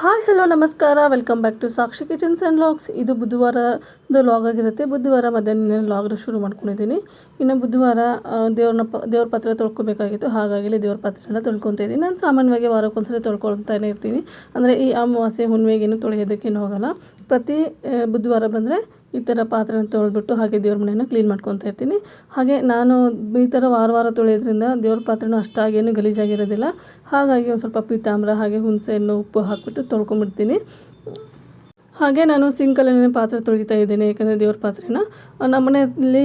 Hi hello ನಮಸ್ಕಾರ. Welcome back to Sakshi kitchens and logs ಇದು ಬುಧವಾರದ ಲಾಗ್ ಆಗಿರುತ್ತೆ. ಬುಧವಾರ ಮಧ್ಯಾಹ್ನ ಲಾಗ್ ಶುರು ಮಾಡ್ಕೊಂಡಿದ್ದೀನಿ. ಇನ್ನು ಬುಧವಾರ ದೇವ್ರನ್ನ ಪ, ದೇವ್ರ ಪಾತ್ರ ತೊಳ್ಕೊಬೇಕಾಗಿತ್ತು. ಹಾಗಾಗಿ ದೇವ್ರ ಪಾತ್ರೆನ ತೊಳ್ಕೊತಾ ಇದ್ದೀನಿ. ನಾನು ಸಾಮಾನ್ಯವಾಗಿ ವಾರಕ್ಕೊಂದ್ಸರಿ ತೊಳ್ಕೊಳ್ತಾನೆ ಇರ್ತೀನಿ. ಅಂದರೆ ಈ ಅಮಾವಾಸ್ಯೆ ಹುಣ್ಣಿಮೆಗೇನು ತೊಳೆಯೋದಕ್ಕೇನು ಹೋಗಲ್ಲ. ಪ್ರತಿ ಬುಧವಾರ ಬಂದರೆ ಈ ಥರ ಪಾತ್ರೆನ ತೊಳೆದ್ಬಿಟ್ಟು ಹಾಗೆ ದೇವ್ರ ಮನೆಯನ್ನು ಕ್ಲೀನ್ ಮಾಡ್ಕೊತಾ ಇರ್ತೀನಿ. ಹಾಗೆ ನಾನು ಈ ಥರ ವಾರ ವಾರ ತೊಳೆಯೋದ್ರಿಂದ ದೇವ್ರ ಪಾತ್ರೆನೂ ಅಷ್ಟಾಗೇನು ಗಲೀಜಾಗಿರೋದಿಲ್ಲ. ಹಾಗಾಗಿ ಒಂದು ಸ್ವಲ್ಪ ಪೀತಾಂಬರ ಹಾಗೆ ಹುಣಸೆ ಹಣ್ಣು ಉಪ್ಪು ಹಾಕಿಬಿಟ್ಟು ತೊಳ್ಕೊಂಬಿಡ್ತೀನಿ ಹಾಗೆ ನಾನು ಸಿಂಕಲ್ಲೇ ಪಾತ್ರೆ ತೊಳಿತಾ ಇದ್ದೇನೆ, ಯಾಕಂದರೆ ದೇವ್ರ ಪಾತ್ರೆನ. ನಮ್ಮ ಮನೆಯಲ್ಲಿ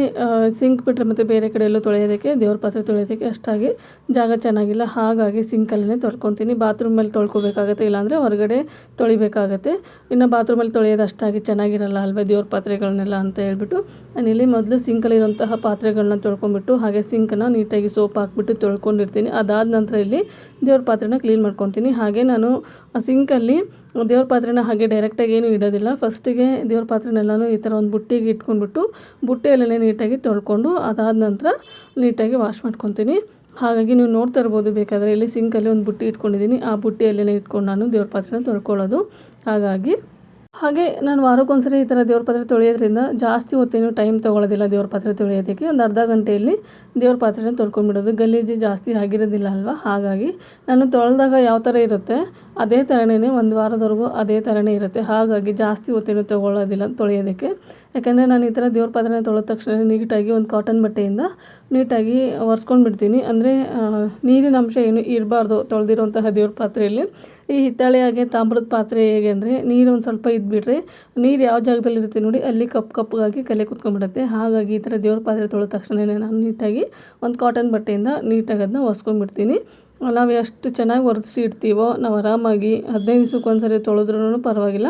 ಸಿಂಕ್ ಬಿಟ್ಟರೆ ಮತ್ತು ಬೇರೆ ಕಡೆ ತೊಳೆಯೋದಕ್ಕೆ, ದೇವ್ರ ಪಾತ್ರೆ ತೊಳೆಯೋದಕ್ಕೆ ಅಷ್ಟಾಗಿ ಜಾಗ ಚೆನ್ನಾಗಿಲ್ಲ. ಹಾಗಾಗಿ ಸಿಂಕಲ್ಲೇ ತೊಳ್ಕೊತೀನಿ. ಬಾತ್ರೂಮಲ್ಲಿ ತೊಳ್ಕೊಬೇಕಾಗತ್ತೆ, ಇಲ್ಲಾಂದರೆ ಹೊರಗಡೆ ತೊಳಿಬೇಕಾಗತ್ತೆ. ಇನ್ನು ಬಾತ್ರೂಮಲ್ಲಿ ತೊಳೆಯೋದು ಅಷ್ಟಾಗಿ ಚೆನ್ನಾಗಿರಲ್ಲ ಅಲ್ವೇ ದೇವ್ರ ಪಾತ್ರೆಗಳನ್ನೆಲ್ಲ ಅಂತ ಹೇಳ್ಬಿಟ್ಟು. ನಾನಿಲ್ಲಿ ಮೊದಲು ಸಿಂಕಲ್ಲಿರುವಂತಹ ಪಾತ್ರೆಗಳನ್ನ ತೊಳ್ಕೊಂಬಿಟ್ಟು ಹಾಗೆ ಸಿಂಕನ್ನು ನೀಟಾಗಿ ಸೋಪ್ ಹಾಕ್ಬಿಟ್ಟು ತೊಳ್ಕೊಂಡಿರ್ತೀನಿ. ಅದಾದ ನಂತರ ಇಲ್ಲಿ ದೇವ್ರ ಪಾತ್ರೆನ ಕ್ಲೀನ್ ಮಾಡ್ಕೊತೀನಿ. ಹಾಗೆ ನಾನು ಆ ಸಿಂಕಲ್ಲಿ ದೇವ್ರ ಪಾತ್ರೆನ ಹಾಗೆ ಡೈರೆಕ್ಟಾಗಿ ಏನು ಇಡೋದಿಲ್ಲ. ಫಸ್ಟಿಗೆ ದೇವ್ರ ಪಾತ್ರೆನೆಲ್ಲನೂ ಈ ಥರ ಒಂದು ಬುಟ್ಟಿಗೆ ಇಟ್ಕೊಂಡ್ಬಿಟ್ಟು ಬುಟ್ಟಿಯಲ್ಲೇ ನೀಟಾಗಿ ತೊಳ್ಕೊಂಡು ಅದಾದ ನಂತರ ನೀಟಾಗಿ ವಾಶ್ ಮಾಡ್ಕೊತೀನಿ. ಹಾಗಾಗಿ ನೀವು ನೋಡ್ತಾ ಇರ್ಬೋದು ಬೇಕಾದರೆ ಇಲ್ಲಿ ಸಿಂಕಲ್ಲಿ ಒಂದು ಬುಟ್ಟಿ ಇಟ್ಕೊಂಡಿದ್ದೀನಿ. ಆ ಬುಟ್ಟಿಯಲ್ಲೇ ಇಟ್ಕೊಂಡು ನಾನು ದೇವ್ರ ಪಾತ್ರೆನ ತೊಳ್ಕೊಳ್ಳೋದು. ಹಾಗಾಗಿ ಹಾಗೆ ನಾನು ವಾರಕ್ಕೊಂದ್ಸರಿ ಈ ಥರ ದೇವ್ರ ಪಾತ್ರೆ ತೊಳೆಯೋದ್ರಿಂದ ಜಾಸ್ತಿ ಹೊತ್ತೇನು ಟೈಮ್ ತೊಗೊಳ್ಳೋದಿಲ್ಲ ದೇವ್ರ ಪಾತ್ರೆ ತೊಳೆಯೋದಕ್ಕೆ. ಒಂದು ಅರ್ಧ ಗಂಟೆಯಲ್ಲಿ ದೇವ್ರ ಪಾತ್ರೆನ ತೊಳ್ಕೊಂಡ್ಬಿಡೋದು. ಗಲೀಜು ಜಾಸ್ತಿ ಆಗಿರೋದಿಲ್ಲ ಅಲ್ವಾ? ಹಾಗಾಗಿ ನಾನು ತೊಳೆದಾಗ ಯಾವ ಥರ ಇರುತ್ತೆ? ಅದೇ ಥರನೇ ಒಂದು ವಾರದವರೆಗೂ ಅದೇ ಥರನೇ ಇರುತ್ತೆ. ಹಾಗಾಗಿ ಜಾಸ್ತಿ ಹೊತ್ತೇನು ತೊಗೊಳ್ಳೋದಿಲ್ಲ ತೊಳೆಯೋದಕ್ಕೆ. ಯಾಕೆಂದರೆ ನಾನು ಈ ಥರ ದೇವ್ರ ಪಾತ್ರೆನ ತೊಳೆದ ತಕ್ಷಣ ನೀಟಾಗಿ ಒಂದು ಕಾಟನ್ ಬಟ್ಟೆಯಿಂದ ನೀಟಾಗಿ ಒರೆಸ್ಕೊಂಡು ಬಿಡ್ತೀನಿ. ಅಂದರೆ ನೀರಿನ ಅಂಶ ಏನು ಇರಬಾರ್ದು ತೊಳೆದಿರುವಂತಹ ದೇವ್ರ ಪಾತ್ರೆಯಲ್ಲಿ. ಈ ಹಿತ್ತಾಳೆ ಹಾಗೆ ತಾಮ್ರದ ಪಾತ್ರೆ ಹೇಗೆ ಅಂದರೆ, ನೀರು ಒಂದು ಸ್ವಲ್ಪ ಇದ್ಬಿಟ್ರೆ ನೀರು ಯಾವ ಜಾಗದಲ್ಲಿ ಇರುತ್ತೆ ನೋಡಿ, ಅಲ್ಲಿ ಕಪ್ ಕಪ್ಪಗಾಗಿ ಕಲೆ ಕುತ್ಕೊಂಡ್ಬಿಡುತ್ತೆ. ಹಾಗಾಗಿ ಈ ಥರ ದೇವ್ರ ಪಾತ್ರೆ ತೊಳೆದ ತಕ್ಷಣವೇ ನಾನು ನೀಟಾಗಿ ಒಂದು ಕಾಟನ್ ಬಟ್ಟೆಯಿಂದ ನೀಟಾಗಿ ಅದನ್ನ ಒರೆಸ್ಕೊಂಡ್ಬಿಡ್ತೀನಿ. ನಾವು ಎಷ್ಟು ಚೆನ್ನಾಗಿ ಒರೆಸಿ ಇಡ್ತೀವೋ ನಾವು ಆರಾಮಾಗಿ ಹದಿನೈದು ದಿವ್ಸಕ್ಕೆ ಒಂದ್ಸರಿ ತೊಳೆದ್ರೂ ಪರವಾಗಿಲ್ಲ.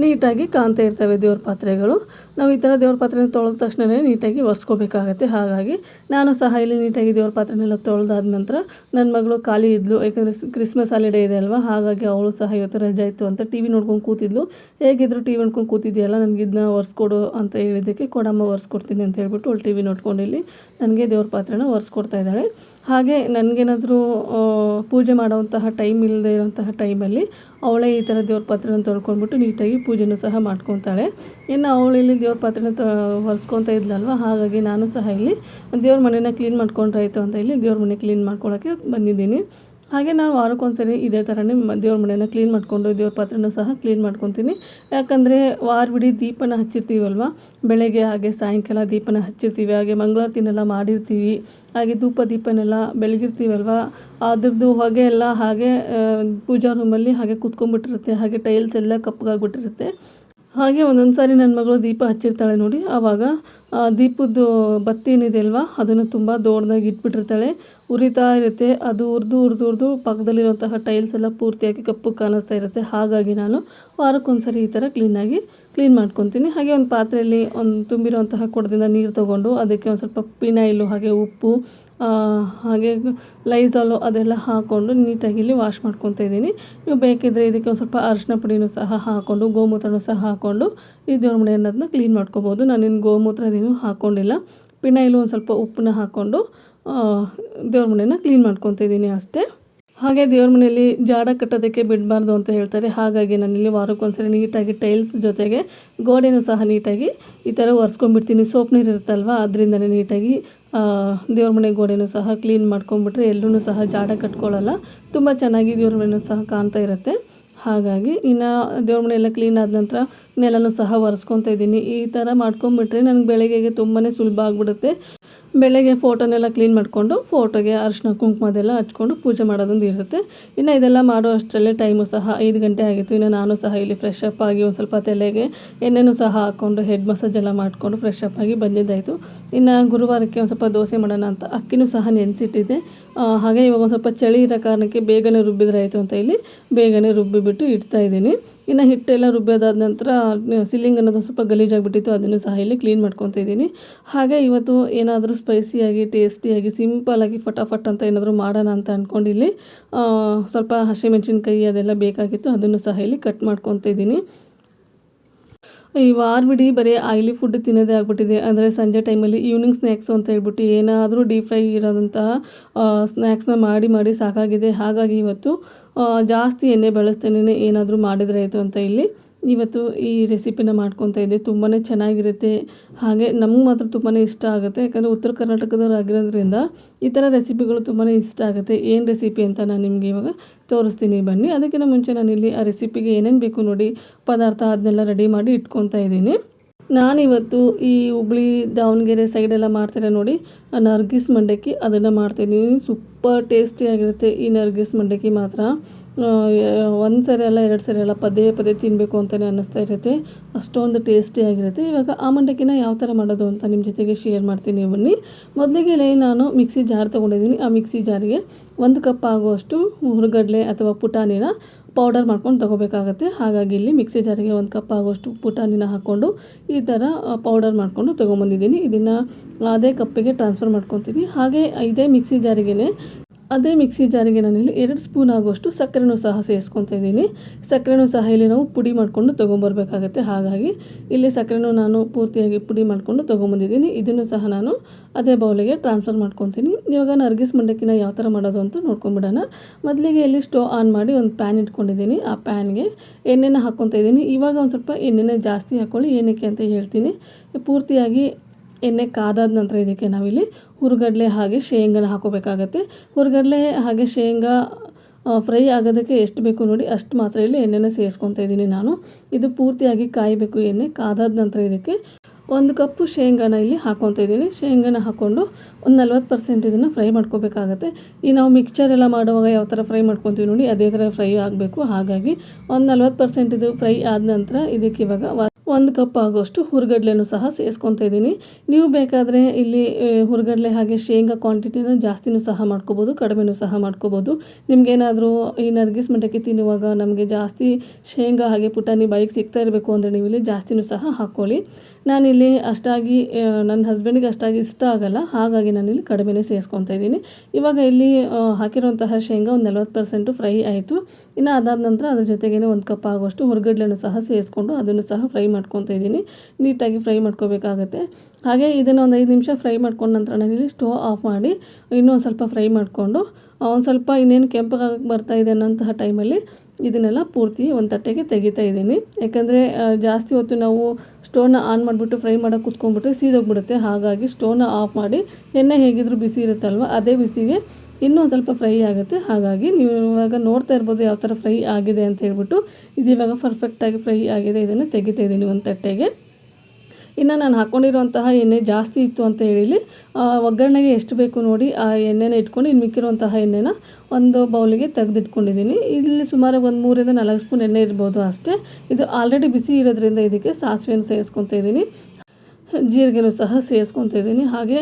ನೀಟಾಗಿ ಕಾಣ್ತಾ ಇರ್ತವೆ ದೇವ್ರ ಪಾತ್ರೆಗಳು. ನಾವು ಈ ಥರ ದೇವ್ರ ಪಾತ್ರೆನ ತೊಳೆದ ತಕ್ಷಣವೇ ನೀಟಾಗಿ ಒರೆಸ್ಕೋಬೇಕಾಗತ್ತೆ. ಹಾಗಾಗಿ ನಾನು ಸಹ ಇಲ್ಲಿ ನೀಟಾಗಿ ದೇವ್ರ ಪಾತ್ರೆನೆಲ್ಲ ತೊಳೆದಾದ ನಂತರ ನನ್ನ ಮಗಳು ಖಾಲಿ ಇದ್ಲು. ಯಾಕಂದರೆ ಕ್ರಿಸ್ಮಸ್ ಹಾಲಿಡೇ ಇದೆ ಅಲ್ವಾ? ಹಾಗಾಗಿ ಅವಳು ಸಹ ಇವತ್ತು ರಜೆ ಇತ್ತು ಅಂತ ಟಿ ವಿ ನೋಡ್ಕೊಂಡು ಕೂತಿದ್ಲು. ಹೇಗಿದ್ರು ಟಿ ವಿ ನೋಡ್ಕೊಂಡು ಕೂತಿದ್ಯಲ್ಲ ನನಗೆ ಇದನ್ನ ಒರೆಸ್ಕೊಡು ಅಂತ ಹೇಳಿದ್ದಕ್ಕೆ ಕೊಡಮ್ಮ ಒರೆಸ್ಕೊಡ್ತೀನಿ ಅಂತ ಹೇಳ್ಬಿಟ್ಟು ಅವಳು ಟಿ ವಿ ನೋಡ್ಕೊಂಡು ಇಲ್ಲಿ ನನಗೆ ದೇವ್ರ ಪಾತ್ರೆನ ಒರೆಸ್ಕೊಡ್ತಾ ಇದ್ದಾಳೆ. ಹಾಗೆ ನನಗೇನಾದರೂ ಪೂಜೆ ಮಾಡುವಂತಹ ಟೈಮ್ ಇಲ್ಲದೆ ಇರುವಂತಹ ಟೈಮಲ್ಲಿ ಅವಳೇ ಈ ಥರ ದೇವ್ರ ಪಾತ್ರೆನ ತೊಳ್ಕೊಂಡ್ಬಿಟ್ಟು ನೀಟಾಗಿ ಪೂಜೆನೂ ಸಹ ಮಾಡ್ಕೊತಾಳೆ. ಇನ್ನು ಅವಳು ಇಲ್ಲಿ ದೇವ್ರ ಪಾತ್ರೆನ ತೊ ಒರೆಸ್ಕೊತ ಇದ್ಲಲ್ವ? ಹಾಗಾಗಿ ನಾನು ಸಹ ಇಲ್ಲಿ ದೇವ್ರ ಮನೆನ ಕ್ಲೀನ್ ಮಾಡ್ಕೊಂಡ್ರಾಯ್ತು ಅಂತ ಇಲ್ಲಿ ದೇವ್ರ ಮನೆ ಕ್ಲೀನ್ ಮಾಡ್ಕೊಳ್ಳೋಕ್ಕೆ ಬಂದಿದ್ದೀನಿ. ಹಾಗೆ ನಾನು ವಾರಕ್ಕೊಂದ್ಸರಿ ಇದೇ ಥರನೇ ದೇವ್ರ ಮನೆಯನ್ನು ಕ್ಲೀನ್ ಮಾಡಿಕೊಂಡು ದೇವ್ರ ಪಾತ್ರೆನೂ ಸಹ ಕ್ಲೀನ್ ಮಾಡ್ಕೊತೀನಿ. ಯಾಕಂದರೆ ವಾರವಿಡೀ ದೀಪನ ಹಚ್ಚಿರ್ತೀವಲ್ವ? ಬೆಳಗ್ಗೆ ಹಾಗೆ ಸಾಯಂಕಾಲ ದೀಪನ ಹಚ್ಚಿರ್ತೀವಿ, ಹಾಗೆ ಮಂಗಳಾರತಿನೆಲ್ಲ ಮಾಡಿರ್ತೀವಿ, ಹಾಗೆ ಧೂಪ ದೀಪನೆಲ್ಲ ಬೆಳಗಿರ್ತೀವಲ್ವ? ಅದ್ರದ್ದು ಹೊಗೆ ಎಲ್ಲ ಹಾಗೆ ಪೂಜಾ ರೂಮಲ್ಲಿ ಹಾಗೆ ಕೂತ್ಕೊಂಡ್ಬಿಟ್ಟಿರುತ್ತೆ, ಹಾಗೆ ಟೈಲ್ಸ್ ಎಲ್ಲ ಕಪ್ಪಗಾಗ್ಬಿಟ್ಟಿರುತ್ತೆ ಹಾಗೆ ಒಂದೊಂದು ಸಾರಿ ನನ್ನ ಮಗಳು ದೀಪ ಹಚ್ಚಿರ್ತಾಳೆ ನೋಡಿ, ಆವಾಗ ದೀಪದ್ದು ಬತ್ತಿ ಏನಿದೆ ಅಲ್ವಾ, ಅದನ್ನು ತುಂಬ ದೊಡ್ಡದಾಗಿ ಇಟ್ಬಿಟ್ಟಿರ್ತಾಳೆ. ಉರಿತಾ ಇರುತ್ತೆ, ಅದು ಉರಿದು ಉರಿದು ಉರಿದು ಪಕ್ಕದಲ್ಲಿರುವಂತಹ ಟೈಲ್ಸ್ ಎಲ್ಲ ಪೂರ್ತಿಯಾಗಿ ಕಪ್ಪು ಕಾಣಿಸ್ತಾ ಇರುತ್ತೆ. ಹಾಗಾಗಿ ನಾನು ವಾರಕ್ಕೊಂದ್ಸರಿ ಈ ಥರ ಕ್ಲೀನಾಗಿ ಕ್ಲೀನ್ ಮಾಡ್ಕೊತೀನಿ. ಹಾಗೆ ಒಂದು ಪಾತ್ರೆಯಲ್ಲಿ ಒಂದು ತುಂಬಿರುವಂತಹ ಕೊಡದಿಂದ ನೀರು ತೊಗೊಂಡು, ಅದಕ್ಕೆ ಒಂದು ಸ್ವಲ್ಪ ಪಿನಾಯಿಲು ಹಾಗೆ ಉಪ್ಪು ಹಾಗೆ ಲೈಝಾಲು ಅದೆಲ್ಲ ಹಾಕ್ಕೊಂಡು ನೀಟಾಗಿ ಇಲ್ಲಿ ವಾಶ್ ಮಾಡ್ಕೊತಾ ಇದ್ದೀನಿ. ನೀವು ಬೇಕಿದ್ದರೆ ಇದಕ್ಕೆ ಒಂದು ಸ್ವಲ್ಪ ಅರಿಶಿನ ಪುಡಿನೂ ಸಹ ಹಾಕ್ಕೊಂಡು ಗೋಮೂತ್ರನೂ ಸಹ ಹಾಕ್ಕೊಂಡು ಈ ದೇವ್ರ ಮನೆ ಅನ್ನೋದನ್ನ ಕ್ಲೀನ್ ಮಾಡ್ಕೊಬೋದು. ನಾನು ಗೋಮೂತ್ರ ಅದೇನು ಹಾಕ್ಕೊಂಡಿಲ್ಲ ಪಿನೈಲು ಒಂದು ಸ್ವಲ್ಪ ಉಪ್ಪನ್ನ ಹಾಕ್ಕೊಂಡು ದೇವ್ರ ಮನೆನ ಕ್ಲೀನ್ ಮಾಡ್ಕೊತಾ ಇದ್ದೀನಿ ಅಷ್ಟೇ. ಹಾಗೆ ದೇವ್ರ ಮನೆಯಲ್ಲಿ ಜಾಡ ಕಟ್ಟೋದಕ್ಕೆ ಬಿಡಬಾರ್ದು ಅಂತ ಹೇಳ್ತಾರೆ. ಹಾಗಾಗಿ ನಾನಿಲ್ಲಿ ವಾರಕ್ಕೊಂದ್ಸರಿ ನೀಟಾಗಿ ಟೈಲ್ಸ್ ಜೊತೆಗೆ ಗೋಡೆನೂ ಸಹ ನೀಟಾಗಿ ಈ ಥರ ಒರೆಸ್ಕೊಂಡ್ಬಿಡ್ತೀನಿ. ಸೋಪ್ ನೀರು ಇರುತ್ತಲ್ವ? ಅದರಿಂದನೇ ನೀಟಾಗಿ ದೇವ್ರ ಮನೆ ಗೋಡೆನೂ ಸಹ ಕ್ಲೀನ್ ಮಾಡ್ಕೊಂಬಿಟ್ರೆ ಎಲ್ಲೂ ಸಹ ಜಾಡ ಕಟ್ಕೊಳ್ಳಲ್ಲ. ತುಂಬ ಚೆನ್ನಾಗಿ ದೇವ್ರ ಮನೆಯೂ ಸಹ ಕಾಣ್ತಾ ಇರುತ್ತೆ. ಹಾಗಾಗಿ ಇನ್ನು ದೇವ್ರ ಮನೆ ಎಲ್ಲ ಕ್ಲೀನ್ ಆದ ನಂತರ ನೆಲನೂ ಸಹ ಒರೆಸ್ಕೊತಾ ಇದ್ದೀನಿ. ಈ ಥರ ಮಾಡ್ಕೊಂಬಿಟ್ರೆ ನನಗೆ ಬೆಳಗ್ಗೆಗೆ ತುಂಬಾ ಸುಲಭ ಆಗಿಬಿಡುತ್ತೆ. ಬೆಳಗ್ಗೆ ಫೋಟೋನೆಲ್ಲ ಕ್ಲೀನ್ ಮಾಡಿಕೊಂಡು ಫೋಟೋಗೆ ಅರಿಶಿನ ಕುಂಕುಮದೆಲ್ಲ ಹಚ್ಕೊಂಡು ಪೂಜೆ ಮಾಡೋದೊಂದು ಇರುತ್ತೆ. ಇನ್ನು ಇದೆಲ್ಲ ಮಾಡೋ ಅಷ್ಟರಲ್ಲೇ ಟೈಮು ಸಹ ಐದು ಗಂಟೆ ಆಗಿತ್ತು. ಇನ್ನು ನಾನು ಸಹ ಇಲ್ಲಿ ಫ್ರೆಶ್ ಅಪ್ ಆಗಿ ಒಂದು ಸ್ವಲ್ಪ ತಲೆಗೆ ಎಣ್ಣೆನೂ ಸಹ ಹಾಕ್ಕೊಂಡು ಹೆಡ್ ಮಸಾಜ್ ಎಲ್ಲ ಮಾಡಿಕೊಂಡು ಫ್ರೆಶ್ ಅಪ್ ಆಗಿ ಬಂದಿದ್ದಾಯಿತು. ಇನ್ನು ಗುರುವಾರಕ್ಕೆ ಒಂದು ಸ್ವಲ್ಪ ದೋಸೆ ಮಾಡೋಣ ಅಂತ ಅಕ್ಕಿನೂ ಸಹ ನೆನೆಸಿಟ್ಟಿದ್ದೆ. ಹಾಗೆ ಇವಾಗ ಒಂದು ಸ್ವಲ್ಪ ಚಳಿ ಇರೋ ಕಾರಣಕ್ಕೆ ಬೇಗನೆ ರುಬ್ಬಿದ್ರಾಯಿತು ಅಂತ ಇಲ್ಲಿ ಬೇಗನೆ ರುಬ್ಬಿಬಿಟ್ಟು ಇಡ್ತಾ ಇದ್ದೀನಿ. ಇನ್ನು ಹಿಟ್ಟೆಲ್ಲ ರುಬ್ಬೋದಾದ ನಂತರ ಸಿಲ್ಲಿಂಗ್ ಅನ್ನೋದು ಸ್ವಲ್ಪ ಗಲೀಜಾಗಿಬಿಟ್ಟಿತ್ತು, ಅದನ್ನು ಸಹ ಇಲ್ಲಿ ಕ್ಲೀನ್ ಮಾಡ್ಕೊತಾ ಇದ್ದೀನಿ. ಹಾಗೆ ಇವತ್ತು ಏನಾದರೂ ಸ್ಪೈಸಿಯಾಗಿ ಟೇಸ್ಟಿಯಾಗಿ ಸಿಂಪಲಾಗಿ ಫಟಾಫಟ್ ಅಂತ ಏನಾದರೂ ಮಾಡೋಣ ಅಂತ ಅಂದ್ಕೊಂಡು ಇಲ್ಲಿ ಸ್ವಲ್ಪ ಹಸಿಮೆಣ್ಸಿನ್ಕಾಯಿ ಅದೆಲ್ಲ ಬೇಕಾಗಿತ್ತು, ಅದನ್ನು ಸಹ ಇಲ್ಲಿ ಕಟ್ ಮಾಡ್ಕೊತಾ ಇದ್ದೀನಿ. ಈ ವಾರವಿಡೀ ಬರೀ ಆಯಿಲಿ ಫುಡ್ ತಿನ್ನೋದೇ ಆಗ್ಬಿಟ್ಟಿದೆ. ಅಂದರೆ ಸಂಜೆ ಟೈಮಲ್ಲಿ ಈವ್ನಿಂಗ್ ಸ್ನ್ಯಾಕ್ಸು ಅಂತ ಹೇಳ್ಬಿಟ್ಟು ಏನಾದರೂ ಡೀಪ್ ಫ್ರೈ ಇರೋದಂತಹ ಸ್ನ್ಯಾಕ್ಸ್ನ ಮಾಡಿ ಮಾಡಿ ಸಾಕಾಗಿದೆ. ಹಾಗಾಗಿ ಇವತ್ತು ಜಾಸ್ತಿ ಎಣ್ಣೆ ಬಳಸ್ತೇನೆ. ಏನಾದರೂ ಮಾಡಿದರೆ ಆಯಿತು ಅಂತ ಇಲ್ಲಿ. ಇವತ್ತು ಈ ರೆಸಿಪಿನ ಮಾಡ್ಕೊತಾ ಇದ್ದೆ. ತುಂಬಾ ಚೆನ್ನಾಗಿರುತ್ತೆ. ಹಾಗೆ ನಮ್ಗೆ ಮಾತ್ರ ತುಂಬಾ ಇಷ್ಟ ಆಗುತ್ತೆ. ಯಾಕಂದರೆ ಉತ್ತರ ಕರ್ನಾಟಕದವ್ರು ಆಗಿರೋದ್ರಿಂದ ಈ ಥರ ರೆಸಿಪಿಗಳು ತುಂಬಾ ಇಷ್ಟ ಆಗುತ್ತೆ. ಏನು ರೆಸಿಪಿ ಅಂತ ನಾನು ನಿಮಗೆ ಇವಾಗ ತೋರಿಸ್ತೀನಿ. ಬನ್ನಿ. ಅದಕ್ಕಿಂತ ಮುಂಚೆ ನಾನಿಲ್ಲಿ ಆ ರೆಸಿಪಿಗೆ ಏನೇನು ಬೇಕು ನೋಡಿ ಪದಾರ್ಥ ಅದನ್ನೆಲ್ಲ ರೆಡಿ ಮಾಡಿ ಇಟ್ಕೊತಾ ಇದ್ದೀನಿ. ನಾನಿವತ್ತು ಈ ಹುಬ್ಳಿ, ದಾವಣಗೆರೆ ಸೈಡೆಲ್ಲ ಮಾಡ್ತಾರೆ ನೋಡಿ ನರ್ಗಿಸ್ ಮಂಡಕ್ಕಿ ಅದನ್ನು ಮಾಡ್ತೀನಿ ಸೂಪರ್ ಟೇಸ್ಟಿಯಾಗಿರುತ್ತೆ ಈ ನರ್ಗಿಸ್ ಮಂಡಕ್ಕಿ ಮಾತ್ರ. ಒಂದು ಸರಿ ಅಲ್ಲ, ಎರಡು ಸರಿ ಅಲ್ಲ, ಪದೇ ಪದೇ ತಿನ್ನಬೇಕು ಅಂತಲೇ ಅನ್ನಿಸ್ತಾ ಇರುತ್ತೆ. ಅಷ್ಟೊಂದು ಟೇಸ್ಟಿಯಾಗಿರುತ್ತೆ ಇವಾಗ ಆ ಮಂಡಕ್ಕಿನ ಯಾವ ಥರ ಮಾಡೋದು ಅಂತ ನಿಮ್ಮ ಜೊತೆಗೆ ಶೇರ್ ಮಾಡ್ತೀನಿ ಬನ್ನಿ. ಮೊದಲಿಗೆ ನಾನು ಮಿಕ್ಸಿ ಜಾರ್ ತೊಗೊಂಡಿದ್ದೀನಿ. ಆ ಮಿಕ್ಸಿ ಜಾರಿಗೆ ಒಂದು ಕಪ್ ಆಗುವಷ್ಟು ಹುರುಗಡಲೆ ಅಥವಾ ಪುಟಾಣಿನ ಪೌಡರ್ ಮಾಡ್ಕೊಂಡು ತೊಗೋಬೇಕಾಗತ್ತೆ. ಹಾಗಾಗಿ ಇಲ್ಲಿ ಮಿಕ್ಸಿ ಜಾರಿಗೆ ಒಂದು ಕಪ್ ಆಗೋಷ್ಟು ಪುಟಾಣಿನ ಹಾಕ್ಕೊಂಡು ಈ ಥರ ಪೌಡರ್ ಮಾಡಿಕೊಂಡು ತೊಗೊಂಬಂದಿದ್ದೀನಿ. ಇದನ್ನು ಅದೇ ಕಪ್ಪಿಗೆ ಟ್ರಾನ್ಸ್ಫರ್ ಮಾಡ್ಕೊತೀನಿ. ಹಾಗೆ ಇದೇ ಮಿಕ್ಸಿ ಜಾರಿಗೆನೆ ಅದೇ ಮಿಕ್ಸಿ ಜಾರಿಗೆ ನಾನಿಲ್ಲಿ ಎರಡು ಸ್ಪೂನ್ ಆಗುವಷ್ಟು ಸಕ್ಕರೆನೂ ಸಹ ಸೇರಿಸ್ಕೊತಾ ಇದ್ದೀನಿ. ಸಕ್ಕರೆನೂ ಸಹ ಇಲ್ಲಿ ನಾವು ಪುಡಿ ಮಾಡಿಕೊಂಡು ತೊಗೊಂಬರ್ಬೇಕಾಗತ್ತೆ. ಹಾಗಾಗಿ ಇಲ್ಲಿ ಸಕ್ಕರೆನೂ ನಾನು ಪೂರ್ತಿಯಾಗಿ ಪುಡಿ ಮಾಡಿಕೊಂಡು ತೊಗೊಂಬಂದಿದ್ದೀನಿ. ಇದನ್ನು ಸಹ ನಾನು ಅದೇ ಬೌಲಿಗೆ ಟ್ರಾನ್ಸ್ಫರ್ ಮಾಡ್ಕೊತೀನಿ. ಇವಾಗ ನರ್ಗಿಸ್ ಮಂಡಕ್ಕಿನ ಯಾವ ಥರ ಮಾಡೋದು ಅಂತ ನೋಡ್ಕೊಂಬಿಡೋಣ. ಮೊದಲಿಗೆ ಇಲ್ಲಿ ಸ್ಟವ್ ಆನ್ ಮಾಡಿ ಒಂದು ಪ್ಯಾನ್ ಇಟ್ಕೊಂಡಿದ್ದೀನಿ. ಆ ಪ್ಯಾನ್ಗೆ ಎಣ್ಣೆನ ಹಾಕ್ಕೊತಾ ಇದ್ದೀನಿ. ಇವಾಗ ಒಂದು ಸ್ವಲ್ಪ ಎಣ್ಣೆನ ಜಾಸ್ತಿ ಹಾಕ್ಕೊಳ್ಳಿ ಏನಕ್ಕೆ ಅಂತ ಹೇಳ್ತೀನಿ. ಪೂರ್ತಿಯಾಗಿ ಎಣ್ಣೆ ಕಾದಾದ ನಂತರ ಇದಕ್ಕೆ ನಾವಿಲ್ಲಿ ಹುರುಗಡಲೆ ಹಾಗೆ ಶೇಂಗಾನ ಹಾಕೋಬೇಕಾಗತ್ತೆ. ಹುರುಗಡಲೆ ಹಾಗೆ ಶೇಂಗಾ ಫ್ರೈ ಆಗೋದಕ್ಕೆ ಎಷ್ಟು ಬೇಕು ನೋಡಿ ಅಷ್ಟು ಮಾತ್ರ ಇಲ್ಲಿ ಎಣ್ಣೆನ ಸೇರಿಸ್ಕೊತಾ ಇದ್ದೀನಿ ನಾನು. ಇದು ಪೂರ್ತಿಯಾಗಿ ಕಾಯಬೇಕು ಎಣ್ಣೆ ಕಾದಾದ ನಂತರ ಇದಕ್ಕೆ. ಒಂದು ಕಪ್ಪು ಶೇಂಗಾನ ಇಲ್ಲಿ ಹಾಕೊತಾ ಇದ್ದೀನಿ. ಶೇಂಗಾನ ಹಾಕ್ಕೊಂಡು ಒಂದು ನಲ್ವತ್ತು ಪರ್ಸೆಂಟ್ ಇದನ್ನು ಫ್ರೈ ಮಾಡ್ಕೋಬೇಕಾಗತ್ತೆ. ಈ ನಾವು ಮಿಕ್ಸ್ಚರ್ ಎಲ್ಲ ಮಾಡುವಾಗ ಯಾವ ಥರ ಫ್ರೈ ಮಾಡ್ಕೊತೀವಿ ನೋಡಿ ಅದೇ ಥರ ಫ್ರೈ ಆಗಬೇಕು. ಹಾಗಾಗಿ ಒಂದು ನಲ್ವತ್ತು ಪರ್ಸೆಂಟ್ ಇದು ಫ್ರೈ ಆದ ನಂತರ ಇದಕ್ಕೆ ಇವಾಗ ಒಂದು ಕಪ್ ಆಗೋಷ್ಟು ಹುರುಗಡ್ಲೆನೂ ಸಹ ಸೇರಿಸ್ಕೊತಾ ಇದ್ದೀನಿ. ನೀವು ಬೇಕಾದರೆ ಇಲ್ಲಿ ಹುರುಗಡ್ಲೆ ಹಾಗೆ ಶೇಂಗಾ ಕ್ವಾಂಟಿಟಿನ ಜಾಸ್ತಿನೂ ಸಹ ಮಾಡ್ಕೋಬೋದು, ಕಡಿಮೆನೂ ಸಹ ಮಾಡ್ಕೋಬೋದು. ನಿಮಗೇನಾದರೂ ಈ ನರ್ಗಿಸ್ ಮಂಡಕ್ಕಿ ತಿನ್ನುವಾಗ ನಮಗೆ ಜಾಸ್ತಿ ಶೇಂಗಾ ಹಾಗೆ ಪುಟಾಣಿ ಬೈಕ್ ಸಿಗ್ತಾ ಇರಬೇಕು ಅಂದರೆ ನೀವು ಇಲ್ಲಿ ಜಾಸ್ತಿನೂ ಸಹ ಹಾಕ್ಕೊಳ್ಳಿ. ನಾನಿಲ್ಲಿ ಅಷ್ಟಾಗಿ ನನ್ನ ಹಸ್ಬೆಂಡಿಗೆ ಅಷ್ಟಾಗಿ ಇಷ್ಟ ಆಗಲ್ಲ. ಹಾಗಾಗಿ ನಾನಿಲ್ಲಿ ಕಡಿಮೆನೇ ಸೇರಿಸ್ಕೊತಾ ಇದ್ದೀನಿ. ಇವಾಗ ಇಲ್ಲಿ ಹಾಕಿರುವಂತಹ ಶೇಂಗಾ ಒಂದು ನಲ್ವತ್ತು ಪರ್ಸೆಂಟು ಫ್ರೈ ಆಯಿತು. ಇನ್ನು ಅದಾದ ನಂತರ ಅದ್ರ ಜೊತೆಗೇ ಒಂದು ಕಪ್ ಆಗುವಷ್ಟು ಹೊರಗಡ್ಲೆನೂ ಸಹ ಸೇರಿಸ್ಕೊಂಡು ಅದನ್ನು ಸಹ ಫ್ರೈ ಮಾಡ್ಕೊತಾ ಇದ್ದೀನಿ. ನೀಟಾಗಿ ಫ್ರೈ ಮಾಡ್ಕೋಬೇಕಾಗತ್ತೆ. ಹಾಗೆ ಇದನ್ನು ಒಂದು ಐದು ನಿಮಿಷ ಫ್ರೈ ಮಾಡ್ಕೊಂಡ ನಂತರ ನಾನಿಲ್ಲಿ ಸ್ಟೋವ್ ಆಫ್ ಮಾಡಿ ಇನ್ನೂ ಒಂದು ಸ್ವಲ್ಪ ಫ್ರೈ ಮಾಡಿಕೊಂಡು ಒಂದು ಸ್ವಲ್ಪ ಇನ್ನೇನು ಕೆಂಪಗಾಗಕ್ಕೆ ಬರ್ತಾ ಇದೆ ಅನ್ನೋಂತಹ ಟೈಮಲ್ಲಿ ಇದನ್ನೆಲ್ಲ ಪೂರ್ತಿ ಒಂದು ತಟ್ಟೆಗೆ ತೆಗಿತಾ ಇದ್ದೀನಿ. ಯಾಕಂದರೆ ಜಾಸ್ತಿ ಹೊತ್ತು ನಾವು ಸ್ಟೋವ್ನ ಆನ್ ಮಾಡಿಬಿಟ್ಟು ಫ್ರೈ ಮಾಡೋಕೆ ಕುತ್ಕೊಂಡ್ಬಿಟ್ರೆ ಸೀದೋಗ್ಬಿಡುತ್ತೆ. ಹಾಗಾಗಿ ಸ್ಟೋವ್ನ ಆಫ್ ಮಾಡಿ ಎಣ್ಣೆ ಹೇಗಿದ್ದರೂ ಬಿಸಿ ಇರುತ್ತಲ್ವ, ಅದೇ ಬಿಸಿಗೆ ಇನ್ನೂ ಒಂದು ಸ್ವಲ್ಪ ಫ್ರೈ ಆಗುತ್ತೆ. ಹಾಗಾಗಿ ನೀವು ಇವಾಗ ನೋಡ್ತಾ ಇರ್ಬೋದು ಯಾವ ಥರ ಫ್ರೈ ಆಗಿದೆ ಅಂತ ಹೇಳ್ಬಿಟ್ಟು. ಇದು ಇವಾಗ ಪರ್ಫೆಕ್ಟಾಗಿ ಫ್ರೈ ಆಗಿದೆ. ಇದನ್ನು ತೆಗಿತಾ ಇದ್ದೀನಿ ಒಂದು ತಟ್ಟೆಗೆ. ಇನ್ನು ನಾನು ಹಾಕ್ಕೊಂಡಿರುವಂತಹ ಎಣ್ಣೆ ಜಾಸ್ತಿ ಇತ್ತು ಅಂತ ಹೇಳಿ ಒಗ್ಗರಣೆಗೆ ಎಷ್ಟು ಬೇಕು ನೋಡಿ ಆ ಎಣ್ಣೆನ ಇಟ್ಕೊಂಡು ಇನ್ನು ಮಿಕ್ಕಿರುವಂತಹ ಎಣ್ಣೆನ ಒಂದು ಬೌಲಿಗೆ ತೆಗೆದಿಟ್ಕೊಂಡಿದ್ದೀನಿ. ಇಲ್ಲಿ ಸುಮಾರು ಒಂದು ಮೂರಿಂದ ನಾಲ್ಕು ಸ್ಪೂನ್ ಎಣ್ಣೆ ಇರ್ಬೋದು ಅಷ್ಟೇ. ಇದು ಆಲ್ರೆಡಿ ಬಿಸಿ ಇರೋದ್ರಿಂದ ಇದಕ್ಕೆ ಸಾಸಿವೆಯನ್ನು ಸೇರಿಸ್ಕೊತಾ ಇದ್ದೀನಿ ಜೀರಿಗೆನೂ ಸಹ ಸೇರಿಸ್ಕೊತಿದ್ದೀನಿ ಹಾಗೆ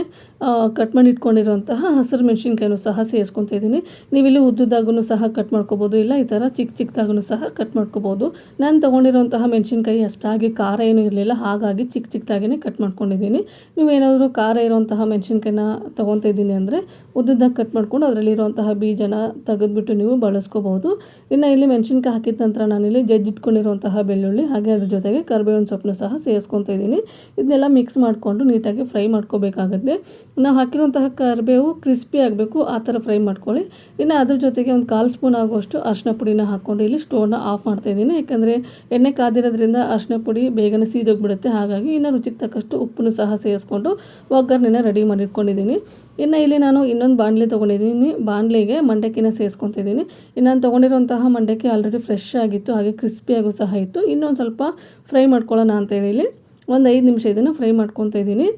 ಕಟ್ ಮಾಡಿ ಇಟ್ಕೊಂಡಿರುವಂತಹ ಹಸಿರು ಮೆಣಸಿನ್ಕಾಯಿನೂ ಸಹ ಸೇರಿಸ್ಕೊತಿದ್ದೀನಿ ನೀವಿಲ್ಲಿ ಉದ್ದುದಾಗೂ ಸಹ ಕಟ್ ಮಾಡ್ಕೋಬೋದು, ಇಲ್ಲ ಈ ಥರ ಚಿಕ್ಕ ಚಿಕ್ಕದಾಗೂ ಸಹ ಕಟ್ ಮಾಡ್ಕೋಬೋದು. ನಾನು ತೊಗೊಂಡಿರುವಂತಹ ಮೆಣಸಿನ್ಕಾಯಿ ಅಷ್ಟಾಗಿ ಖಾರ ಏನೂ ಇರಲಿಲ್ಲ, ಹಾಗಾಗಿ ಚಿಕ್ಕ ಚಿಕ್ಕದಾಗಿನೇ ಕಟ್ ಮಾಡ್ಕೊಂಡಿದ್ದೀನಿ. ನೀವೇನಾದರೂ ಖಾರ ಇರುವಂತಹ ಮೆಣಸಿನ್ಕಾಯಿನ ತೊಗೊತಿದ್ದೀನಿ ಅಂದರೆ ಉದ್ದುದಾಗಿ ಕಟ್ ಮಾಡ್ಕೊಂಡು ಅದರಲ್ಲಿರುವಂತಹ ಬೀಜನ ತೆಗೆದ್ಬಿಟ್ಟು ನೀವು ಬಳಸ್ಕೋಬೋದು. ಇನ್ನು ಇಲ್ಲಿ ಮೆಣಸಿನ್ಕಾಯಿ ಹಾಕಿದ ನಂತರ ನಾನಿಲ್ಲಿ ಜಜ್ಜಿಟ್ಕೊಂಡಿರುವಂತಹ ಬೆಳ್ಳುಳ್ಳಿ, ಹಾಗೆ ಅದ್ರ ಜೊತೆಗೆ ಕರ್ಬೇವಿನ ಸೊಪ್ಪನ್ನು ಸಹ ಸೇರಿಸ್ಕೊತಿದ್ದೀನಿ ಇದನ್ನೆಲ್ಲ ಮಿಕ್ಸ್ ಮಾಡಿಕೊಂಡು ನೀಟಾಗಿ ಫ್ರೈ ಮಾಡ್ಕೋಬೇಕಾಗುತ್ತೆ. ನಾವು ಹಾಕಿರುವಂತಹ ಕರಿಬೇವು ಕ್ರಿಸ್ಪಿ ಆಗಬೇಕು, ಆ ಥರ ಫ್ರೈ ಮಾಡ್ಕೊಳ್ಳಿ. ಇನ್ನು ಅದ್ರ ಜೊತೆಗೆ ಒಂದು ಕಾಲು ಸ್ಪೂನ್ ಆಗುವಷ್ಟು ಅರಿಶಿನ ಪುಡಿನ ಹಾಕ್ಕೊಂಡು ಇಲ್ಲಿ ಸ್ಟೋವ್ನ ಆಫ್ ಮಾಡ್ತಾ ಇದ್ದೀನಿ. ಯಾಕಂದರೆ ಎಣ್ಣೆ ಕಾದಿರೋದ್ರಿಂದ ಅರಿಶಿನ ಪುಡಿ ಬೇಗನೆ ಸೀದೋಗಿಬಿಡುತ್ತೆ. ಹಾಗಾಗಿ ಇನ್ನು ರುಚಿಗೆ ತಕ್ಕಷ್ಟು ಉಪ್ಪನ್ನು ಸಹ ಸೇರಿಸ್ಕೊಂಡು ಒಗ್ಗರಣೆನ ರೆಡಿ ಮಾಡಿಟ್ಕೊಂಡಿದ್ದೀನಿ. ಇನ್ನು ಇಲ್ಲಿ ನಾನು ಇನ್ನೊಂದು ಬಾಣಲೆ ತೊಗೊಂಡಿದ್ದೀನಿ. ಬಾಣಲೆಗೆ ಮಂಡಕ್ಕಿನ ಸೇರಿಸ್ಕೊತಿದ್ದೀನಿ. ಇನ್ನು ನಾನು ತೊಗೊಂಡಿರುವಂತಹ ಮಂಡಕ್ಕಿ ಆಲ್ರೆಡಿ ಫ್ರೆಶ್ ಆಗಿತ್ತು, ಹಾಗೆ ಕ್ರಿಸ್ಪಿಯಾಗೂ ಸಹ ಇತ್ತು. ಇನ್ನೊಂದು ಸ್ವಲ್ಪ ಫ್ರೈ ಮಾಡ್ಕೊಳ್ಳೋಣ ಅಂತ ಹೇಳಿ ಒಂದು ಐದು ನಿಮಿಷ ಇದನ್ನು ಫ್ರೈ ಮಾಡ್ಕೊತಾ ಇದ್ದೀನಿ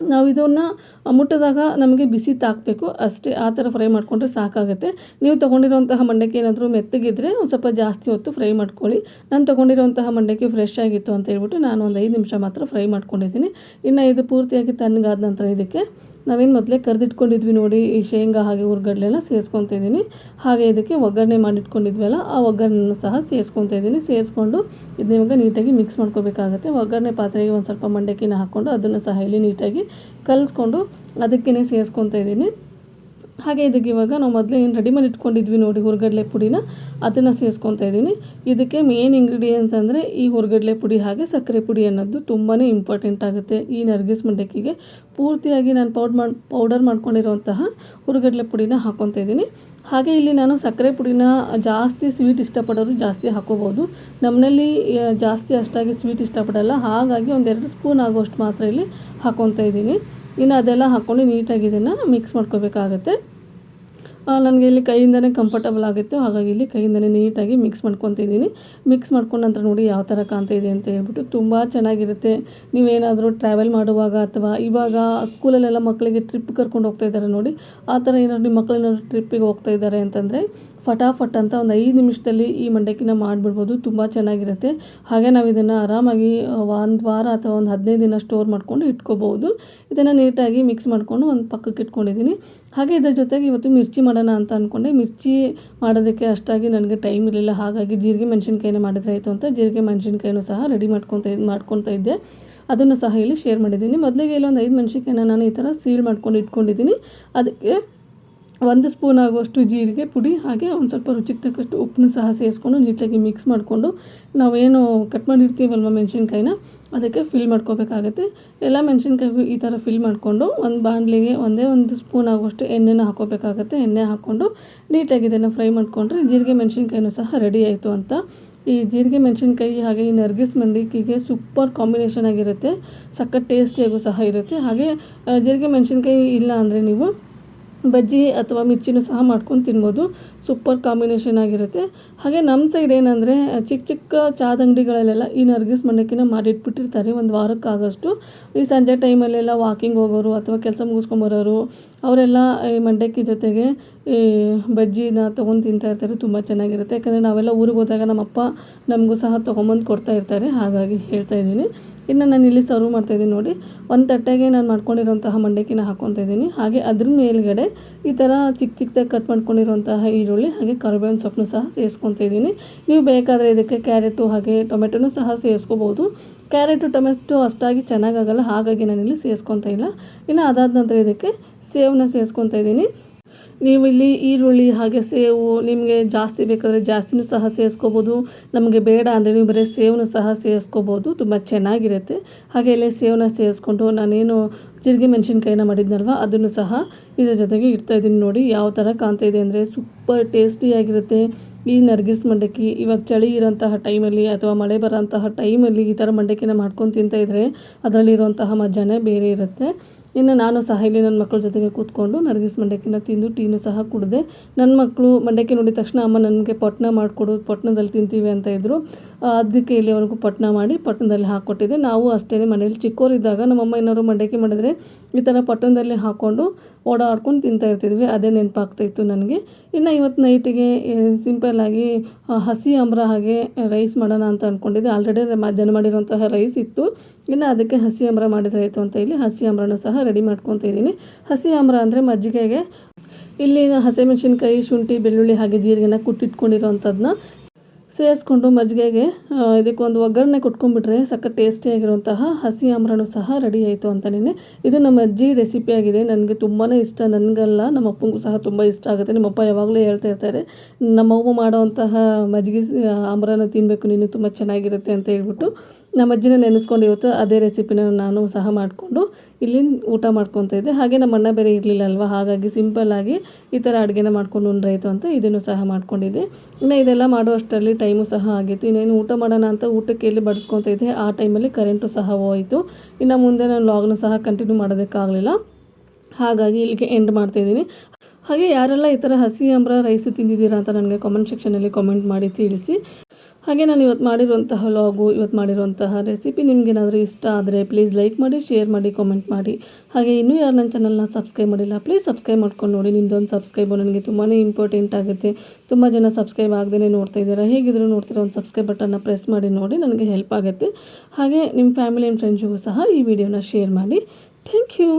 ನಾವು ಇದನ್ನು ಮುಟ್ಟಿದಾಗ ನಮಗೆ ಬಿಸಿ ತಾಕಬೇಕು. ಅಷ್ಟೇ ಆ ಥರ ಫ್ರೈ ಮಾಡಿಕೊಂಡ್ರೆ ಸಾಕಾಗುತ್ತೆ. ನೀವು ತೊಗೊಂಡಿರುವಂತಹ ಮಂಡಕ್ಕಿ ಏನಾದರೂ ಮೆತ್ತಗಿದ್ರೆ ಒಂದು ಸ್ವಲ್ಪ ಜಾಸ್ತಿ ಹೊತ್ತು ಫ್ರೈ ಮಾಡ್ಕೊಳ್ಳಿ. ನಾನು ತೊಗೊಂಡಿರುವಂತಹ ಮಂಡಕ್ಕಿ ಫ್ರೆಶ್ ಆಗಿತ್ತು ಅಂತ ಹೇಳ್ಬಿಟ್ಟು ನಾನು ಒಂದು ಐದು ನಿಮಿಷ ಮಾತ್ರ ಫ್ರೈ ಮಾಡ್ಕೊಂಡಿದ್ದೀನಿ. ಇನ್ನು ಇದು ಪೂರ್ತಿಯಾಗಿ ತಣ್ಣಗಾದ ನಂತರ ಇದಕ್ಕೆ ನಾವೇನು ಮೊದಲೇ ಕರೆದಿಟ್ಕೊಂಡಿದ್ವಿ ನೋಡಿ ಈ ಶೇಂಗಾ ಹಾಗೆ ಹುರ್ಗಡ್ಲೆನ ಸೇರಿಸ್ಕೊತಾ ಇದ್ದೀನಿ. ಹಾಗೆ ಇದಕ್ಕೆ ಒಗ್ಗರಣೆ ಮಾಡಿಟ್ಕೊಂಡಿದ್ವಲ್ಲ, ಆ ಒಗ್ಗರಣೆನೂ ಸಹ ಸೇರಿಸ್ಕೊತಾ ಇದ್ದೀನಿ. ಸೇರಿಸ್ಕೊಂಡು ಇದನ್ನ ನಿಮಗೆ ನೀಟಾಗಿ ಮಿಕ್ಸ್ ಮಾಡ್ಕೋಬೇಕಾಗುತ್ತೆ. ಒಗ್ಗರಣೆ ಪಾತ್ರೆಗೆ ಒಂದು ಸ್ವಲ್ಪ ಮಂಡಕ್ಕಿನ ಹಾಕ್ಕೊಂಡು ಅದನ್ನು ಸಹ ಇಲ್ಲಿ ನೀಟಾಗಿ ಕಲಿಸ್ಕೊಂಡು ಅದಕ್ಕೇ ಸೇರಿಸ್ಕೊತಾ ಇದ್ದೀನಿ. ಹಾಗೆ ಇದಕ್ಕೆ ಇವಾಗ ನಾವು ಮೊದಲೇ ಏನು ರೆಡಿ ಮಾಡಿ ಇಟ್ಕೊಂಡಿದ್ವಿ ನೋಡಿ ಹುರ್ಗಡ್ಲೆ ಪುಡಿನ, ಅದನ್ನು ಸೇರಿಸ್ಕೊತಾ ಇದ್ದೀನಿ. ಇದಕ್ಕೆ ಮೇನ್ ಇಂಗ್ರೀಡಿಯೆಂಟ್ಸ್ ಅಂದರೆ ಈ ಹುರ್ಗಡ್ಲೆ ಪುಡಿ ಹಾಗೆ ಸಕ್ಕರೆ ಪುಡಿ ಅನ್ನೋದು ತುಂಬಾ ಇಂಪಾರ್ಟೆಂಟ್ ಆಗುತ್ತೆ ಈ ನರ್ಗಿಸ್ ಮಂಡಕ್ಕಿಗೆ. ಪೂರ್ತಿಯಾಗಿ ನಾನು ಪೌಡ್ ಮಾಡಿ ಪೌಡರ್ ಮಾಡ್ಕೊಂಡಿರುವಂತಹ ಹುರ್ಗಡ್ಲೆ ಪುಡಿನ ಹಾಕ್ಕೊತಾ ಇದ್ದೀನಿ. ಹಾಗೆ ಇಲ್ಲಿ ನಾನು ಸಕ್ಕರೆ ಪುಡಿನ ಜಾಸ್ತಿ ಸ್ವೀಟ್ ಇಷ್ಟಪಡೋರು ಜಾಸ್ತಿ ಹಾಕೋಬೋದು ನಮ್ಮನೇಲಿ ಜಾಸ್ತಿ ಅಷ್ಟಾಗಿ ಸ್ವೀಟ್ ಇಷ್ಟಪಡಲ್ಲ. ಹಾಗಾಗಿ ಒಂದೆರಡು ಸ್ಪೂನ್ ಆಗೋಷ್ಟು ಮಾತ್ರ ಇಲ್ಲಿ ಹಾಕ್ಕೊತಾ ಇದ್ದೀನಿ. ಇನ್ನು ಅದೆಲ್ಲ ಹಾಕ್ಕೊಂಡು ನೀಟಾಗಿ ಇದನ್ನು ಮಿಕ್ಸ್ ಮಾಡ್ಕೋಬೇಕಾಗತ್ತೆ. ನನಗೆ ಇಲ್ಲಿ ಕೈಯಿಂದನೇ ಕಂಫರ್ಟಬಲ್ ಆಗುತ್ತೆ. ಹಾಗಾಗಿ ಇಲ್ಲಿ ಕೈಯಿಂದನೇ ನೀಟಾಗಿ ಮಿಕ್ಸ್ ಮಾಡ್ಕೊತಿದ್ದೀನಿ ಮಿಕ್ಸ್ ಮಾಡ್ಕೊಂಡ ನಂತರ ನೋಡಿ ಯಾವ ಥರ ಕಾಣ್ತಾ ಇದೆ ಅಂತ ಹೇಳ್ಬಿಟ್ಟು ತುಂಬ ಚೆನ್ನಾಗಿರುತ್ತೆ. ನೀವೇನಾದರೂ ಟ್ರಾವೆಲ್ ಮಾಡುವಾಗ ಅಥವಾ ಇವಾಗ ಸ್ಕೂಲಲ್ಲೆಲ್ಲ ಮಕ್ಕಳಿಗೆ ಟ್ರಿಪ್ ಕರ್ಕೊಂಡು ಹೋಗ್ತಾ ಇದ್ದಾರೆ ನೋಡಿ, ಆ ಥರ ಏನಾದ್ರು ನಿಮ್ಮ ಮಕ್ಕಳೇನಾದ್ರು ಟ್ರಿಪ್ಪಿಗೆ ಹೋಗ್ತಾ ಇದ್ದಾರೆ ಅಂತಂದರೆ ಫಟಾಫಟ್ ಅಂತ ಒಂದು ಐದು ನಿಮಿಷದಲ್ಲಿ ಈ ಮಂಡಕ್ಕಿನ ಮಾಡಿಬಿಡ್ಬೋದು. ತುಂಬ ಚೆನ್ನಾಗಿರುತ್ತೆ. ಹಾಗೆ ನಾವು ಇದನ್ನು ಆರಾಮಾಗಿ ಒಂದು ವಾರ ಅಥವಾ ಒಂದು ಹದಿನೈದು ದಿನ ಸ್ಟೋರ್ ಮಾಡಿಕೊಂಡು ಇಟ್ಕೋಬೋದು. ಇದನ್ನು ನೀಟಾಗಿ ಮಿಕ್ಸ್ ಮಾಡಿಕೊಂಡು ಒಂದು ಪಕ್ಕಕ್ಕೆ ಇಟ್ಕೊಂಡಿದ್ದೀನಿ. ಹಾಗೆ ಇದ್ರ ಜೊತೆಗೆ ಇವತ್ತು ಮಿರ್ಚಿ ಮಾಡೋಣ ಅಂತ ಅಂದ್ಕೊಂಡೆ ಮಿರ್ಚಿ ಮಾಡೋದಕ್ಕೆ ಅಷ್ಟಾಗಿ ನನಗೆ ಟೈಮ್ ಇರಲಿಲ್ಲ. ಹಾಗಾಗಿ ಜೀರಿಗೆ ಮೆಣಸಿನ್ಕಾಯಿನ ಮಾಡಿದ್ರೆ ಆಯಿತು ಅಂತ ಜೀರಿಗೆ ಮೆಣಸಿನ್ಕಾಯಿನೂ ಸಹ ರೆಡಿ ಮಾಡ್ಕೊತ, ಮಾಡ್ಕೊತಾ ಇದ್ದೆ. ಅದನ್ನು ಸಹ ಇಲ್ಲಿ ಶೇರ್ ಮಾಡಿದ್ದೀನಿ. ಮೊದಲಿಗೆ ಇಲ್ಲೊಂದು ಐದು ಮೆಣಸಿನ್ಕಾಯಿನ ನಾನು ಈ ಥರ ಸೀಲ್ ಮಾಡ್ಕೊಂಡು ಇಟ್ಕೊಂಡಿದ್ದೀನಿ. ಅದಕ್ಕೆ ಒಂದು ಸ್ಪೂನ್ ಆಗುವಷ್ಟು ಜೀರಿಗೆ ಪುಡಿ, ಹಾಗೆ ಒಂದು ಸ್ವಲ್ಪ ರುಚಿಗೆ ತಕ್ಕಷ್ಟು ಉಪ್ಪನ್ನು ಸಹ ಸೇರಿಸ್ಕೊಂಡು ನೀಟಾಗಿ ಮಿಕ್ಸ್ ಮಾಡಿಕೊಂಡು ನಾವೇನು ಕಟ್ ಮಾಡಿರ್ತೀವಲ್ವ ಮೆಣಸಿನ್ಕಾಯಿನ, ಅದಕ್ಕೆ ಫಿಲ್ ಮಾಡ್ಕೋಬೇಕಾಗತ್ತೆ. ಎಲ್ಲ ಮೆಣಸಿನ್ಕಾಯಿಗೂ ಈ ಥರ ಫಿಲ್ ಮಾಡಿಕೊಂಡು ಒಂದು ಬಾಣಲಿಗೆ ಒಂದೇ ಒಂದು ಸ್ಪೂನ್ ಆಗುವಷ್ಟು ಎಣ್ಣೆನ ಹಾಕೋಬೇಕಾಗತ್ತೆ. ಎಣ್ಣೆ ಹಾಕ್ಕೊಂಡು ನೀಟಾಗಿ ಇದನ್ನು ಫ್ರೈ ಮಾಡಿಕೊಂಡ್ರೆ ಜೀರಿಗೆ ಮೆಣಸಿನ್ಕಾಯಿನೂ ಸಹ ರೆಡಿ ಆಯಿತು ಅಂತ. ಈ ಜೀರಿಗೆ ಮೆಣಸಿನ್ಕಾಯಿ ಹಾಗೆ ಈ ನರ್ಗಿಸ್ ಮಂಡಿಕಿಗೆ ಸೂಪರ್ ಕಾಂಬಿನೇಷನ್ ಆಗಿರುತ್ತೆ. ಸಖತ್ ಟೇಸ್ಟಿಯಾಗೂ ಸಹ ಇರುತ್ತೆ. ಹಾಗೆ ಜೀರಿಗೆ ಮೆಣಸಿನ್ಕಾಯಿ ಇಲ್ಲ ಅಂದರೆ ನೀವು ಬಜ್ಜಿ ಅಥವಾ ಮಿರ್ಚಿನೂ ಸಹ ಮಾಡ್ಕೊಂಡು ತಿನ್ಬೋದು. ಸೂಪರ್ ಕಾಂಬಿನೇಷನ್ ಆಗಿರುತ್ತೆ. ಹಾಗೆ ನಮ್ಮ ಸೈಡ್ ಏನಂದರೆ, ಚಿಕ್ಕ ಚಿಕ್ಕ ಚಾದ ಅಂಗಡಿಗಳಲ್ಲೆಲ್ಲ ಈ ನರ್ಗಿಸ್ ಮಂಡಕ್ಕಿನ ಮಾಡಿಟ್ಬಿಟ್ಟಿರ್ತಾರೆ ಒಂದು ವಾರಕ್ಕಾಗಷ್ಟು. ಈ ಸಂಜೆ ಟೈಮಲ್ಲೆಲ್ಲ ವಾಕಿಂಗ್ ಹೋಗೋರು ಅಥವಾ ಕೆಲಸ ಮುಗಿಸ್ಕೊಂಬರೋರು ಅವರೆಲ್ಲ ಈ ಮಂಡಕ್ಕಿ ಜೊತೆಗೆ ಈ ಬಜ್ಜಿನ ತೊಗೊಂಡು ತಿಂತಾ ಇರ್ತಾರೆ, ತುಂಬ ಚೆನ್ನಾಗಿರುತ್ತೆ. ಯಾಕಂದರೆ ನಾವೆಲ್ಲ ಊರಿಗೆ ಹೋದಾಗ ನಮ್ಮಪ್ಪ ನಮಗೂ ಸಹ ತೊಗೊಂಬಂದು ಕೊಡ್ತಾ ಇರ್ತಾರೆ. ಹಾಗಾಗಿ ಹೇಳ್ತಾ ಇದ್ದೀನಿ. ಇನ್ನು ನಾನು ಇಲ್ಲಿ ಸರ್ವ್ ಮಾಡ್ತಾಯಿದ್ದೀನಿ ನೋಡಿ. ಒಂದು ತಟ್ಟೆಗೆ ನಾನು ಮಾಡ್ಕೊಂಡಿರುವಂತಹ ಮಂಡಕ್ಕಿನ ಹಾಕ್ಕೊತಾ ಇದ್ದೀನಿ. ಹಾಗೆ ಅದ್ರ ಮೇಲ್ಗಡೆ ಈ ಥರ ಚಿಕ್ಕ ಚಿಕ್ಕದಾಗಿ ಕಟ್ ಮಾಡ್ಕೊಂಡಿರುವಂತಹ ಈರುಳ್ಳಿ, ಹಾಗೆ ಕರಿಬೇವಿನ ಸೊಪ್ಪನ್ನು ಸಹ ಸೇರಿಸ್ಕೊತಾ ಇದ್ದೀನಿ. ನೀವು ಬೇಕಾದರೆ ಇದಕ್ಕೆ ಕ್ಯಾರೆಟು ಹಾಗೆ ಟೊಮೆಟೊನೂ ಸಹ ಸೇರಿಸ್ಕೋಬೋದು ಕ್ಯಾರೆಟು, ಟೊಮೆಟೊ ಅಷ್ಟಾಗಿ ಚೆನ್ನಾಗಾಗಲ್ಲ ಹಾಗಾಗಿ ನಾನಿಲ್ಲಿ ಸೇರಿಸ್ಕೊತಾ ಇಲ್ಲ. ಇನ್ನು ಅದಾದ ನಂತರ ಇದಕ್ಕೆ ಸೇವನ್ನ ಸೇರಿಸ್ಕೊತಾ ಇದ್ದೀನಿ. ನೀವು ಇಲ್ಲಿ ಈರುಳ್ಳಿ ಹಾಗೆ ಸೇವು ನಿಮಗೆ ಜಾಸ್ತಿ ಬೇಕಾದರೆ ಜಾಸ್ತಿನೂ ಸಹ ಸೇರಿಸ್ಕೋಬೋದು. ನಮಗೆ ಬೇಡ ಅಂದರೆ ನೀವು ಬರೀ ಸೇವನ್ನೂ ಸಹ ಸೇರಿಸ್ಕೋಬೋದು. ತುಂಬ ಚೆನ್ನಾಗಿರುತ್ತೆ. ಹಾಗೆ ಇಲ್ಲಿ ಸೇವನ್ನ ಸೇರಿಸ್ಕೊಂಡು ನಾನೇನು ಜೀರಿಗೆ ಮೆಣಸಿನ್ಕಾಯಿನ ಮಾಡಿದ್ನಲ್ವ, ಅದನ್ನು ಸಹ ಇದ್ರ ಜೊತೆಗೆ ಇಡ್ತಾಯಿದ್ದೀನಿ ನೋಡಿ ಯಾವ ಥರ ಕಾಣ್ತಾ ಇದೆ ಅಂದರೆ ಸೂಪರ್ ಟೇಸ್ಟಿಯಾಗಿರುತ್ತೆ ಈ ನರ್ಗಿಸ್ ಮಂಡಕ್ಕಿ ಇವಾಗ ಚಳಿ ಇರೋಂತಹ ಟೈಮಲ್ಲಿ ಅಥವಾ ಮಳೆ ಬರೋಂತಹ ಟೈಮಲ್ಲಿ ಈ ಥರ ಮಂಡಕ್ಕಿನ ಮಾಡ್ಕೊಂಡು ತಿಂತಾಯಿದ್ರೆ ಅದರಲ್ಲಿರುವಂತಹ ಮಜಾನೇ ಬೇರೆ ಇರುತ್ತೆ. ಇನ್ನು ನಾನು ಸಹ ಇಲ್ಲಿ ನನ್ನ ಮಕ್ಕಳ ಜೊತೆಗೆ ಕೂತ್ಕೊಂಡು ನರ್ಗಿಸ್ ಮಂಡಕ್ಕಿನ ತಿಂದು ಟೀನು ಸಹ ಕುಡಿದೆ. ನನ್ನ ಮಕ್ಕಳು ಮಂಡಕ್ಕಿ ನೋಡಿದ ತಕ್ಷಣ ಅಮ್ಮ ನನಗೆ ಪೊಟ್ನ ಮಾಡಿಕೊಡು ಪಟ್ಣದಲ್ಲಿ ತಿಂತೀವಿ ಅಂತ ಇದ್ದರು ಅದಕ್ಕೆ ಇಲ್ಲಿವರೆಗೂ ಪಟ್ನ ಮಾಡಿ ಪಟ್ಟಣದಲ್ಲಿ ಹಾಕ್ಕೊಟ್ಟಿದ್ದೆ. ನಾವು ಅಷ್ಟೇ ಮನೇಲಿ ಚಿಕ್ಕವರಿದ್ದಾಗ ನಮ್ಮಮ್ಮ ಏನಾದ್ರು ಮಂಡಕ್ಕಿ ಮಾಡಿದರೆ ಈ ಥರ ಪಟ್ಟಣದಲ್ಲಿ ಹಾಕ್ಕೊಂಡು ಓಡಾಡ್ಕೊಂಡು ತಿಂತಾ ಇರ್ತಿದ್ವಿ. ಅದೇ ನೆನಪಾಗ್ತಾಯಿತ್ತು ನನಗೆ. ಇನ್ನು ಇವತ್ತು ನೈಟಿಗೆ ಸಿಂಪಲ್ಲಾಗಿ ಹಸಿ ಅಂಬ್ರ ಹಾಗೆ ರೈಸ್ ಮಾಡೋಣ ಅಂತ ಅಂದ್ಕೊಂಡಿದ್ದೆ ಆಲ್ರೆಡಿ ಮಧ್ಯಾಹ್ನ ಮಾಡಿರುವಂತಹ ರೈಸ್ ಇತ್ತು. ಇನ್ನು ಅದಕ್ಕೆ ಹಸಿ ಅಂಬ್ರ ಮಾಡಿದ್ರೆ ಆಯಿತು ಅಂತ ಹೇಳಿ ಹಸಿ ಅಂಬರನೂ ಸಹ ರೆಡಿ ಮಾಡ್ಕೊತ ಇದ್ದೀನಿ. ಹಸಿ ಅಂಬ್ರ ಅಂದರೆ ಮಜ್ಜಿಗೆಗೆ ಇಲ್ಲಿ ಹಸಿಮೆಣ್ಸಿನ್ಕಾಯಿ, ಶುಂಠಿ, ಬೆಳ್ಳುಳ್ಳಿ ಹಾಗೆ ಜೀರಿಗೆನ ಕುಟ್ಟಿಟ್ಕೊಂಡಿರೋವಂಥದ್ದನ್ನ ಸೇರಿಸ್ಕೊಂಡು ಮಜ್ಜಿಗೆಗೆ ಇದಕ್ಕೊಂದು ಒಗ್ಗರಣೆ ಕೊಟ್ಕೊಂಡ್ಬಿಟ್ರೆ ಸಖತ್ ಟೇಸ್ಟಿಯಾಗಿರುವಂತಹ ಹಸಿ ಆಮ್ರನೂ ಸಹ ರೆಡಿ ಆಯಿತು ಅಂತಲೇ ಇದು ನಮ್ಮ ಅಜ್ಜಿ ರೆಸಿಪಿ ಆಗಿದೆ. ನನಗೆ ತುಂಬಾ ಇಷ್ಟ. ನನಗಲ್ಲ, ನಮ್ಮ ಅಪ್ಪಂಗೂ ಸಹ ತುಂಬ ಇಷ್ಟ ಆಗುತ್ತೆ. ನಿಮ್ಮಪ್ಪ ಯಾವಾಗಲೂ ಹೇಳ್ತಾ ಇರ್ತಾರೆ ನಮ್ಮವ್ವ ಮಾಡೋವಂತಹ ಮಜ್ಜಿಗೆ ಆಮ್ರನ ತಿನ್ನಬೇಕು ನೀನು ತುಂಬ ಚೆನ್ನಾಗಿರುತ್ತೆ ಅಂತ ಹೇಳ್ಬಿಟ್ಟು. ನಮ್ಮ ಅಜ್ಜಿನ ನೆನೆಸ್ಕೊಂಡು ಇವತ್ತು ಅದೇ ರೆಸಿಪಿನ ನಾನು ಸಹ ಮಾಡಿಕೊಂಡು ಇಲ್ಲಿ ಊಟ ಮಾಡ್ಕೊತ ಇದ್ದೆ. ಹಾಗೆ ನಮ್ಮ ಅಣ್ಣ ಬೇರೆ ಇರಲಿಲ್ಲ ಅಲ್ವಾ ಹಾಗಾಗಿ ಸಿಂಪಲ್ಲಾಗಿ ಈ ಥರ ಅಡುಗೆನ ಮಾಡ್ಕೊಂಡು ಉಂಡ್ರಾಯಿತು ಅಂತ ಇದನ್ನು ಸಹ ಮಾಡ್ಕೊಂಡಿದ್ದೆ. ಇನ್ನು ಇದೆಲ್ಲ ಮಾಡುವಷ್ಟರಲ್ಲಿ ಟೈಮು ಸಹ ಆಗಿತ್ತು. ಇನ್ನೇನು ಊಟ ಮಾಡೋಣ ಅಂತ ಊಟಕ್ಕೆ ಎಲ್ಲಿ ಬಡಿಸ್ಕೊತ ಇದ್ದೆ. ಆ ಟೈಮಲ್ಲಿ ಕರೆಂಟು ಸಹ ಹೋಯಿತು. ಇನ್ನು ಮುಂದೆ ನಾನು ಲಾಗ್ನ ಸಹ ಕಂಟಿನ್ಯೂ ಮಾಡೋದಕ್ಕಾಗಲಿಲ್ಲ. ಹಾಗಾಗಿ ಇಲ್ಲಿಗೆ ಎಂಡ್ ಮಾಡ್ತಾಯಿದ್ದೀನಿ ಹಾಗೆ ಯಾರೆಲ್ಲ ಈ ಥರ ಹಸಿ ಅಂಬ್ರ ರೈಸು ತಿಂದಿದ್ದೀರಾ ಅಂತ ನನಗೆ ಕಾಮೆಂಟ್ ಸೆಕ್ಷನಲ್ಲಿ ಕಾಮೆಂಟ್ ಮಾಡಿ ತಿಳಿಸಿ. ಹಾಗೆ ನಾನು ಇವತ್ತು ಮಾಡಿರುವಂತಹ ಲಾಗು ಇವತ್ತು ಮಾಡಿರುವಂತಹ ರೆಸಿಪಿ ನಿಮಗೇನಾದರೂ ಇಷ್ಟ ಆದರೆ ಪ್ಲೀಸ್ ಲೈಕ್ ಮಾಡಿ ಶೇರ್ ಮಾಡಿ ಕಾಮೆಂಟ್ ಮಾಡಿ. ಹಾಗೆ ಇನ್ನೂ ಯಾರು ನನ್ನ ಚಾನಲ್ನ ಸಬ್ಸ್ಕ್ರೈಬ್ ಮಾಡಿಲ್ಲ ಪ್ಲೀಸ್ ಸಬ್ಸ್ಕ್ರೈಬ್ ಮಾಡ್ಕೊಂಡು ನೋಡಿ. ನಿಮ್ಮದೊಂದು ಸಬ್ಸ್ಕ್ರೈಬ್ ನನಗೆ ತುಂಬಾ ಇಂಪಾರ್ಟೆಂಟ್ ಆಗುತ್ತೆ. ತುಂಬ ಜನ ಸಬ್ಸ್ಕ್ರೈಬ್ ಆಗದೇ ನೋಡ್ತಾ ಇದ್ದೀರಾ. ಹೇಗಿದ್ರು ನೋಡ್ತಿರೋ ಒಂದು ಸಬ್ಸ್ಕ್ರೈಬ್ ಬಟನ್ನ ಪ್ರೆಸ್ ಮಾಡಿ ನೋಡಿ, ನನಗೆ ಹೆಲ್ಪ್ ಆಗುತ್ತೆ. ಹಾಗೆ ನಿಮ್ಮ ಫ್ಯಾಮಿಲಿ ಆ್ಯಂಡ್ ಫ್ರೆಂಡ್ಸಿಗೂ ಸಹ ಈ ವಿಡಿಯೋನ ಶೇರ್ ಮಾಡಿ. Thank you